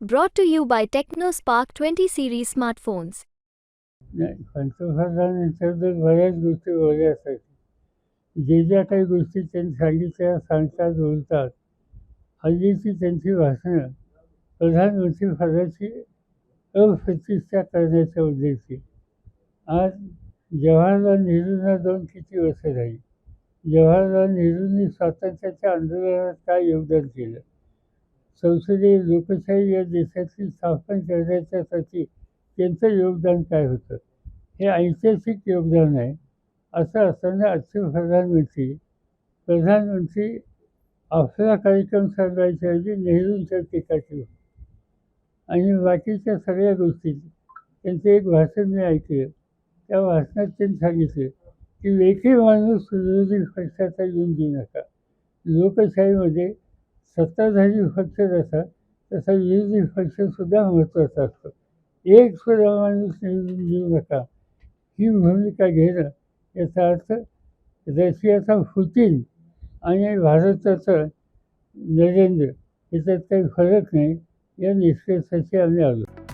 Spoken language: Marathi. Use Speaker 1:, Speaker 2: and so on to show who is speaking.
Speaker 1: Brought to you by TechnoSpark 20 series smartphones.
Speaker 2: नाही तर बऱ्याच गोष्टी बोलल्या असतात. जे ज्या काही गोष्टी त्यांनी सांगितल्या सांगतात बोलतात हल्लीची त्यांची भाषणं प्रधानमंत्री पदाची अप्रतिष्ठा करण्याच्या उद्देशी आज जवाहरलाल नेहरूंना दोन किती वर्ष झाली? जवाहरलाल नेहरूंनी स्वातंत्र्याच्या आंदोलनात काय योगदान केलं? संसदीय लोकशाही या देशाची स्थापन करण्याच्यासाठी त्यांचं योगदान काय होतं? हे ऐतिहासिक योगदान आहे असं असताना आजचे प्रधानमंत्री प्रधानमंत्री आपला कार्यक्रम सांगायच्याऐवजी नेहरूंच्या टीका केली. आणि बाकीच्या सगळ्या गोष्टी त्यांचं एक भाषण मी ऐकलं. त्या भाषणात त्यांनी सांगितलं की एकही माणूस विरोधी पक्षाचा येऊन देऊ नका. लोकशाहीमध्ये सत्ताधारी पक्ष जसा तसा विरोधी पक्षसुद्धा महत्त्वाचा असतो. एक सुद्धा माणूस निवडून नका. ही भूमिका घेणं याचा अर्थ रशियाचा पुतीन आणि भारताचं नरेंद्र याच्यात काही फरक नाही. या निष्कर्षाशी आम्ही आलो.